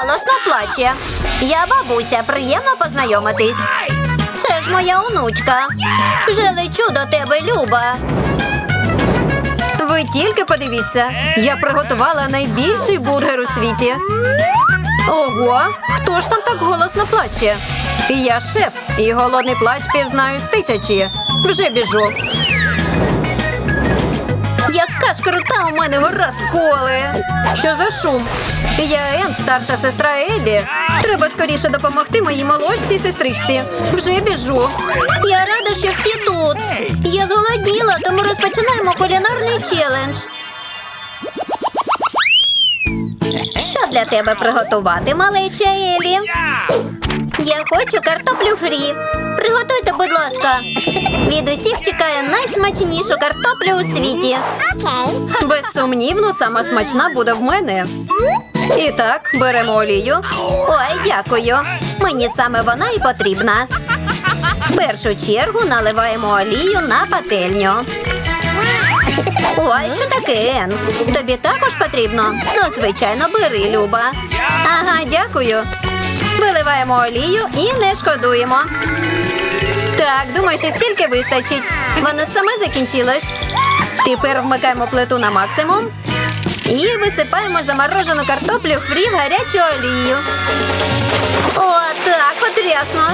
голосно плаче. Я бабуся, приємно познайомитись. Це ж моя онучка. Вже лечу до тебе, Люба. Ви тільки подивіться, я приготувала найбільший бургер у світі. Ого, хто ж там так голосно плаче? Я шеф, і голодний плач пізнаю з тисячі. Вже біжу. Яка ж крута у мене гора сколи! Що за шум? Я Ен, старша сестра Еллі. Треба скоріше допомогти моїй молодшій сестричці. Вже біжу. Я рада, що всі тут. Я зголодніла, тому розпочинаємо кулінарний челендж. Що для тебе приготувати, малеча Елі? Я хочу картоплю фрі. Приготуйте, будь ласка. Від усіх чекаю найсмачнішу картоплю у світі. Безсумнівно, сама смачна буде в мене. І так, беремо олію. Ой, дякую. Мені саме вона і потрібна. В першу чергу наливаємо олію на пательню. Ой, що таке, Ен? Тобі також потрібно? Ну, звичайно, бери, Люба. Ага, дякую. Виливаємо олію і не шкодуємо. Так, думаю, що стільки вистачить. Воно саме закінчилось. Тепер вмикаємо плиту на максимум і висипаємо заморожену картоплю фрі гарячу олію. О, так, потрясно.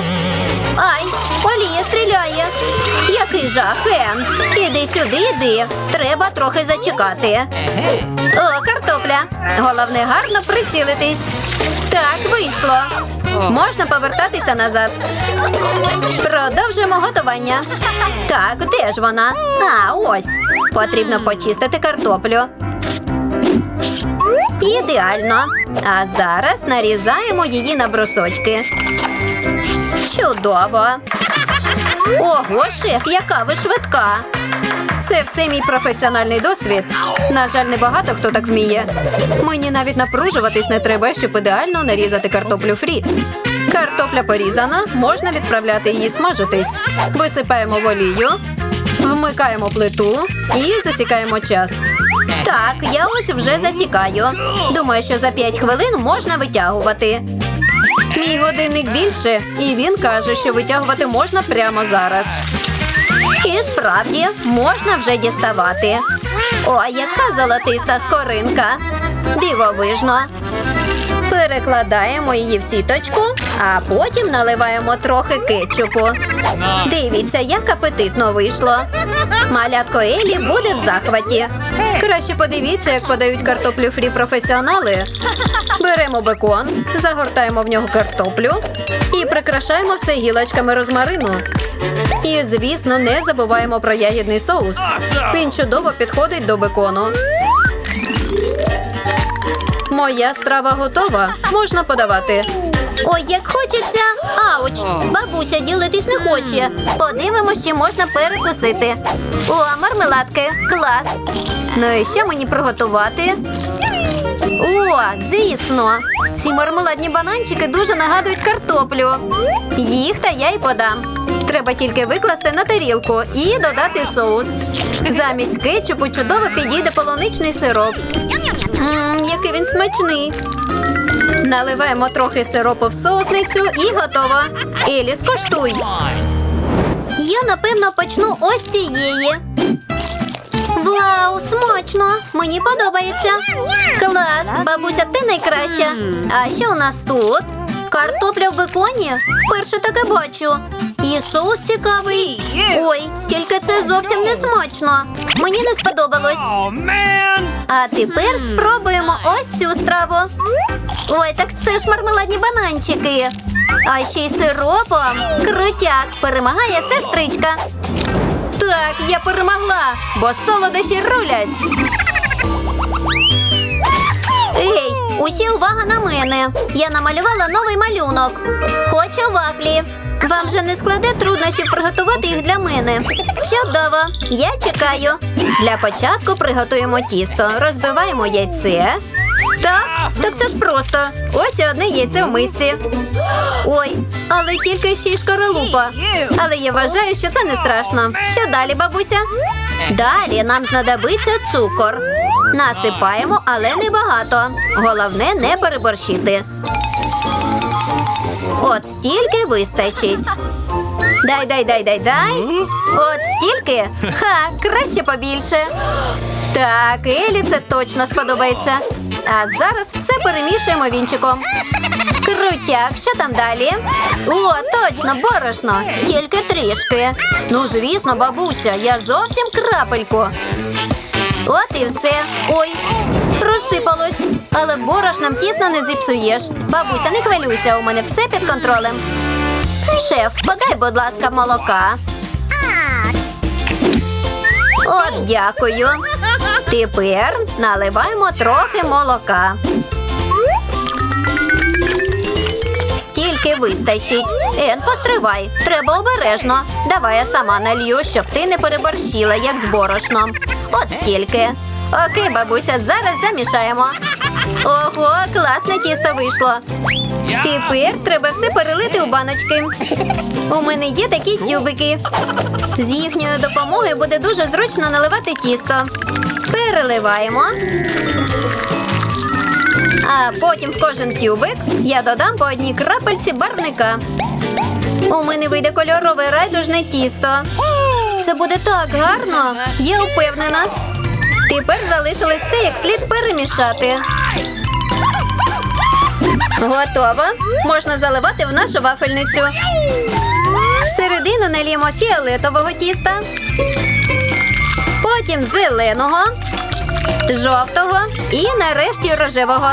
Ай, олія стріляє. Який жах, Ен. Іди сюди, іди. Треба трохи зачекати. О, картопля. Головне гарно прицілитись. Так, вийшло. Можна повертатися назад. Продовжуємо готування. Так, де ж вона? А, ось. Потрібно почистити картоплю. Ідеально. А зараз нарізаємо її на брусочки. Чудово. Ого, шеф, яка ви швидка. Це все мій професіональний досвід. На жаль, не багато хто так вміє. Мені навіть напружуватись не треба, щоб ідеально нарізати картоплю фрі. Картопля порізана, можна відправляти її смажитись. Висипаємо в олію, вмикаємо плиту і засікаємо час. Так, я ось вже засікаю. Думаю, що за 5 хвилин можна витягувати. Мій годинник більше, і він каже, що витягувати можна прямо зараз. І справді можна вже діставати. О, яка золотиста скоринка. Дивовижно. Перекладаємо її в сіточку, а потім наливаємо трохи кетчупу. Дивіться, як апетитно вийшло. Малятко Елі буде в захваті. Краще подивіться, як подають картоплю фрі професіонали. Беремо бекон, загортаємо в нього картоплю і прикрашаємо все гілочками розмарину. І, звісно, не забуваємо про ягідний соус. Він чудово підходить до бекону. Моя страва готова. Можна подавати. Ой, як хочеться. Ауч! Бабуся ділитись не хоче. Подивимось, чи можна перекусити. О, мармеладки. Клас. Ну і що мені приготувати? О, звісно. Ці мармеладні бананчики дуже нагадують картоплю. Їх та я й подам. Треба тільки викласти на тарілку і додати соус. Замість кетчупу чудово підійде полуничний сироп. Мм, який він смачний. Наливаємо трохи сиропу в соусницю і готово. Елі, скуштуй. Я, напевно, почну ось цієї. Вау, смачно! Мені подобається. Клас, бабуся, ти найкраща. А що у нас тут? Картопля в беконі? Вперше таке бачу. І соус цікавий. Ой, тільки це зовсім не смачно. Мені не сподобалось. А тепер спробуємо ось цю страву. Ой, так це ж мармеладні бананчики. А ще й сиропом. Крутяк перемагає сестричка. Так, я перемогла, бо солодощі рулять. Ей, усі увага на мене. Я намалювала новий малюнок. Хочу вафлі. Вам же не складе труднощів приготувати їх для мене. Чудово! Я чекаю. Для початку приготуємо тісто. Розбиваємо яйце. Так, так це ж просто. Ось одне яйце в мисці. Ой, але тільки ще й шкаралупа. Але я вважаю, що це не страшно. Що далі, бабуся? Далі нам знадобиться цукор. Насипаємо, але не багато. Головне не переборщити. От стільки вистачить. Дай, дай, дай, дай, дай. От стільки? Ха, краще побільше. Так, Елі це точно сподобається. А зараз все перемішуємо вінчиком. Крутяк, що там далі? О, точно, борошно. Тільки трішки. Ну, звісно, бабуся, я зовсім крапельку. От і все. Ой, розсипалось. Але борошном тісно не зіпсуєш. Бабуся, не хвилюйся, у мене все під контролем. Шеф, подай, будь ласка, молока. От, дякую. Тепер наливаємо трохи молока. Стільки вистачить. Ен, постривай. Треба обережно. Давай я сама налью, щоб ти не переборщила, як з борошном. От стільки. Окей, бабуся, зараз замішаємо. Ого, класне тісто вийшло. Тепер треба все перелити у баночки. У мене є такі тюбики. З їхньою допомогою буде дуже зручно наливати тісто. Переливаємо. А потім в кожен тюбик я додам по одній крапельці барвника. У мене вийде кольорове райдужне тісто. Це буде так гарно, я впевнена. Тепер залишилось все як слід перемішати. Готово. Можна заливати в нашу вафельницю. Середину наліємо фіолетового тіста, потім зеленого, жовтого і нарешті рожевого.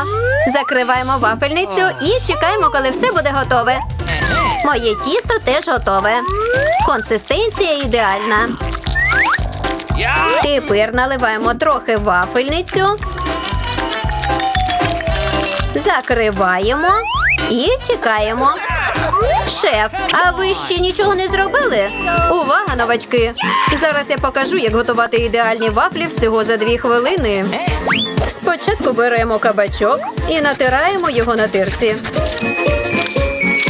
Закриваємо вафельницю і чекаємо, коли все буде готове. Моє тісто теж готове. Консистенція ідеальна. Тепер наливаємо трохи вафельницю. Закриваємо і чекаємо. Шеф, а ви ще нічого не зробили? Увага, новачки! Зараз я покажу, як готувати ідеальні вафлі всього за дві хвилини. Спочатку беремо кабачок і натираємо його на тирці.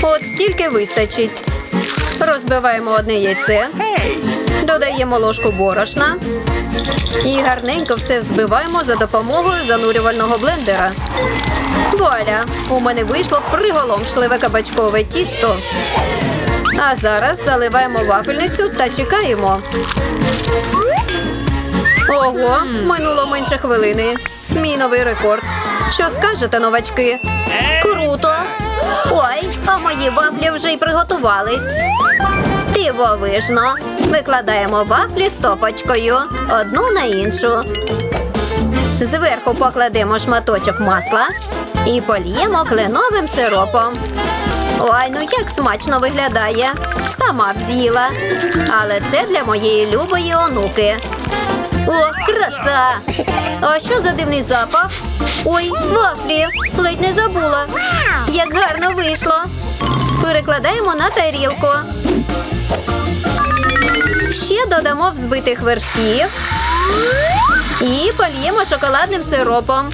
От стільки вистачить. Розбиваємо одне яйце, додаємо ложку борошна і гарненько все збиваємо за допомогою занурювального блендера. Вуаля! У мене вийшло приголомшливе кабачкове тісто. А зараз заливаємо вафельницю та чекаємо. Ого, минуло менше хвилини. Мій новий рекорд. Що скажете, новачки? Круто! Ой, а мої вафлі вже й приготувались. Дивовижно. Викладаємо вафлі стопочкою одну на іншу. Зверху покладемо шматочок масла і польємо кленовим сиропом. Ой, ну як смачно виглядає. Сама б з'їла. Але це для моєї любої онуки. О, краса! А що за дивний запах? Ой, вафлі! Ледь не забула. Як гарно вийшло. Перекладаємо на тарілку. Ще додамо взбитих вершків і польємо шоколадним сиропом.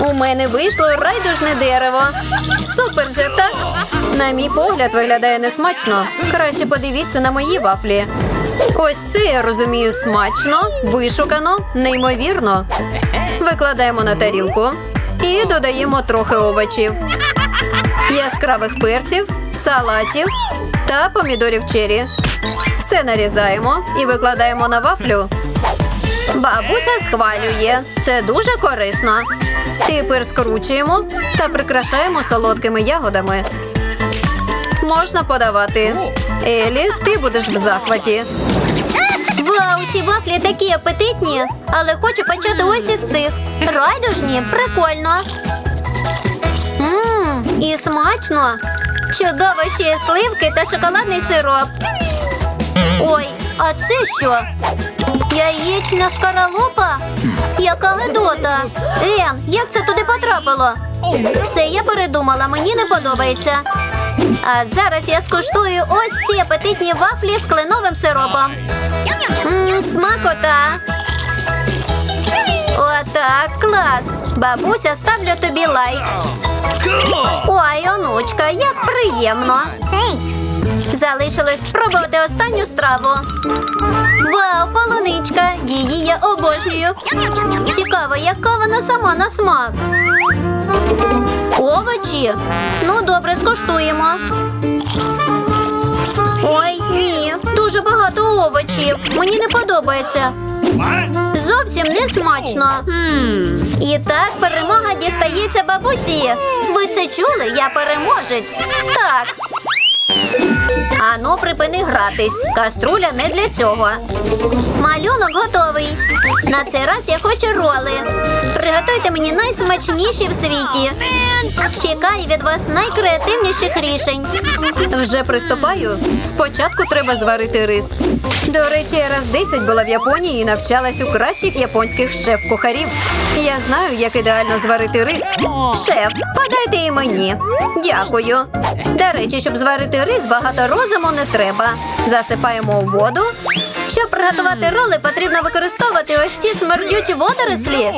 У мене вийшло райдужне дерево. Супер же, так? На мій погляд виглядає несмачно. Краще подивіться на мої вафлі. Ось це я розумію смачно, вишукано, неймовірно. Викладаємо на тарілку і додаємо трохи овочів, яскравих перців, салатів та помідорів чері. Все нарізаємо і викладаємо на вафлю. Бабуся схвалює. Це дуже корисно. Тепер скручуємо та прикрашаємо солодкими ягодами. Можна подавати. Елі, ти будеш в захваті. Вау, ці вафлі такі апетитні, але хочу почати ось із цих. Райдужні, прикольно. І смачно. Чудово ще є сливки та шоколадний сироп. Ой, а це що? Яєчна шкаралупа? Яка видота? Ен, як це туди потрапило? Все, я передумала, мені не подобається. А зараз я скуштую ось ці апетитні вафлі з кленовим сиропом. Ммм, смакота. Отак, клас. Бабуся, ставлю тобі лайк. Ой, онучка, як приємно. Залишилось спробувати останню страву. Вау, полуничка! Її я обожнюю. Цікаво, яка вона сама на смак. Овочі? Ну, добре, скуштуємо. Ой, ні, дуже багато овочів. Мені не подобається. Зовсім не смачно. І так перемога дістається бабусі. Ви це чули? Я переможець. Так. Ану, припини гратись. Каструля не для цього. Малюнок готовий. На цей раз я хочу роли. Приготуйте мені найсмачніші в світі. Чекаю від вас найкреативніших рішень. Вже приступаю. Спочатку треба зварити рис. До речі, я раз 10 була в Японії і навчалась у кращих японських шеф-кухарів. Я знаю, як ідеально зварити рис. Шеф, подайте і мені. Дякую. До речі, щоб зварити рис, багато розуму не треба. Засипаємо у воду. Щоб приготувати роли, потрібно використовувати ось ці смердючі водорослі.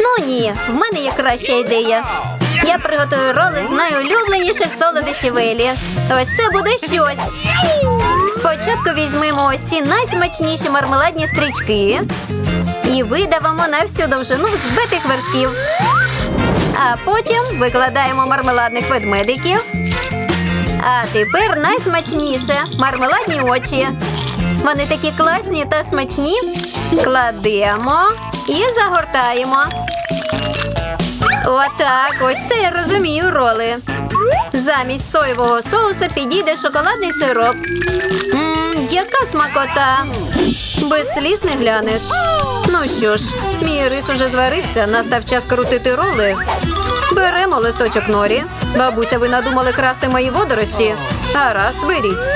Ну ні, в мене є краща ідея. Я приготую роли з найулюбленіших солодощів Елі. Ось це буде щось. Спочатку візьмемо ось ці найсмачніші мармеладні стрічки і видавимо на всю довжину взбитих вершків. А потім викладаємо мармеладних ведмедиків. А тепер найсмачніше мармеладні очі. Вони такі класні та смачні. Кладемо і загортаємо. Отак, ось це я розумію роли. Замість соєвого соуса підійде шоколадний сироп. Яка смакота. Без сліз не глянеш. Ну що ж, мій рис уже зварився, настав час крутити роли. Беремо листочок норі. Бабуся, ви надумали красти мої водорості? Гаразд, беріть.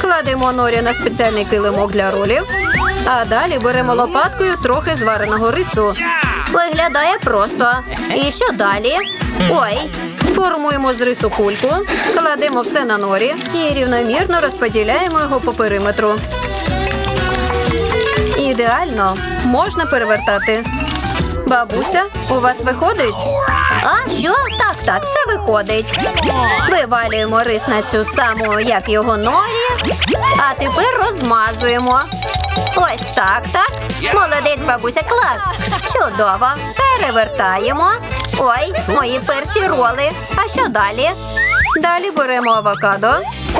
Кладемо норі на спеціальний килимок для ролів. А далі беремо лопаткою трохи звареного рису. Виглядає просто. І що далі? Ой, формуємо з рису кульку, кладемо все на норі і рівномірно розподіляємо його по периметру. Ідеально, можна перевертати. Бабуся, у вас виходить? А що? Так, так, все виходить. Вивалюємо рис на цю саму, як його норі, а тепер розмазуємо. Ось так, так. Молодець, бабуся, клас. Чудово. Перевертаємо. Ой, мої перші роли. А що далі? Далі беремо авокадо.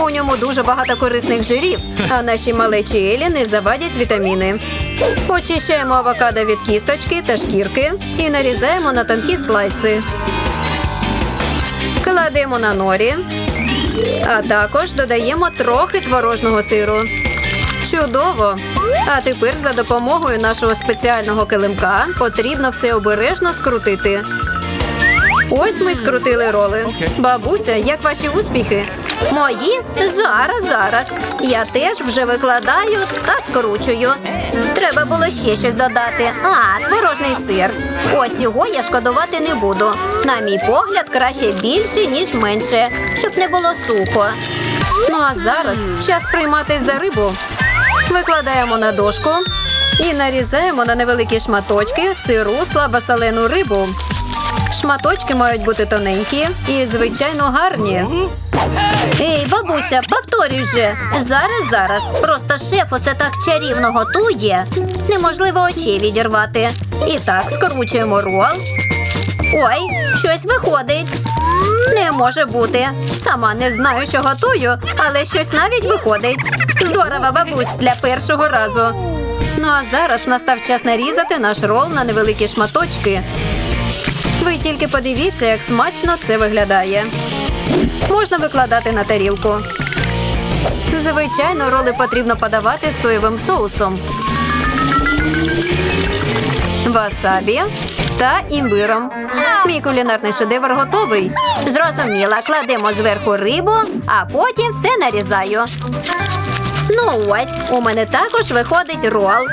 У ньому дуже багато корисних жирів, а наші малечі Елі не завадять вітаміни. Очищаємо авокадо від кісточки та шкірки і нарізаємо на тонкі слайси. Кладемо на норі, а також додаємо трохи творожного сиру. Чудово! А тепер за допомогою нашого спеціального килимка потрібно все обережно скрутити. Ось ми скрутили роли. Бабуся, як ваші успіхи? Мої? Зараз, зараз. Я теж вже викладаю та скручую. Треба було ще щось додати. А, творожний сир. Ось його я шкодувати не буду. На мій погляд, краще більше, ніж менше, щоб не було сухо. Ну а зараз час прийматись за рибу. Викладаємо на дошку і нарізаємо на невеликі шматочки сиру слабосолену рибу. Шматочки мають бути тоненькі і, звичайно, гарні. Ей, бабуся, повторюй же. Зараз, зараз. Просто шеф усе так чарівно готує. Неможливо очей відірвати. І так, скручуємо рол. Ой, щось виходить. Не може бути. Сама не знаю, що готую, але щось навіть виходить. Здорово, бабусь, для першого разу. Ну а зараз настав час нарізати наш рол на невеликі шматочки. Ви тільки подивіться, як смачно це виглядає. Можна викладати на тарілку. Звичайно, роли потрібно подавати соєвим соусом, васабі та імбиром. Мій кулінарний шедевр готовий. Зрозуміла, кладемо зверху рибу, а потім все нарізаю. Ну ось, у мене також виходить рол.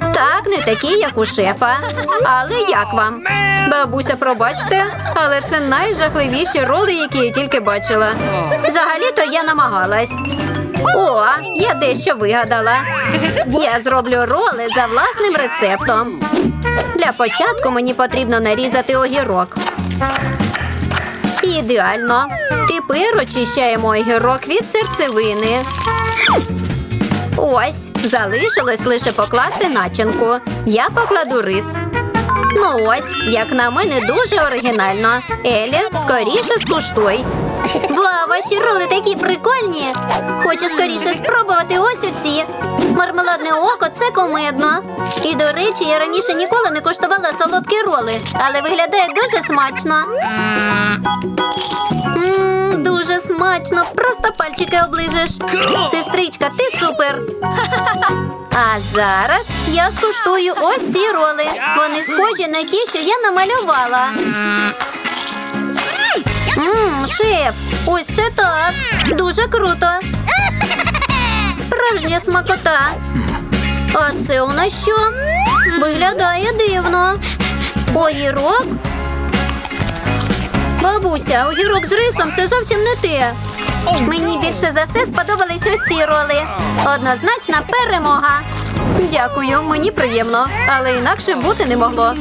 Так, не такий, як у шефа. Але як вам? Бабуся, пробачте, але це найжахливіші роли, які я тільки бачила. Взагалі-то я намагалась. О, я дещо вигадала. Я зроблю роли за власним рецептом. Для початку мені потрібно нарізати огірок. Ідеально. Тепер очищаємо огірок від серцевини. Ось, залишилось лише покласти начинку. Я покладу рис. Ну ось, як на мене, дуже оригінально. Елі, скоріше скуштуй. Вау, ваші роли такі прикольні. Хочу скоріше спробувати ось оці. Мармеладне око це комедно. І до речі, я раніше ніколи не коштувала солодкі роли, але виглядає дуже смачно. Ммм, дуже смачно. Просто пальчики оближеш. Сестричка, ти супер. А зараз я скуштую ось ці роли. Вони схожі на ті, що я намалювала. Ммм, шеф, ось це так. Дуже круто. Справжня смакота. А це у нас що? Виглядає дивно. Огірок? Бабуся, огірок з рисом це зовсім не те. Мені більше за все сподобались ось ці роли. Однозначна перемога. Дякую, мені приємно, але інакше бути не могло.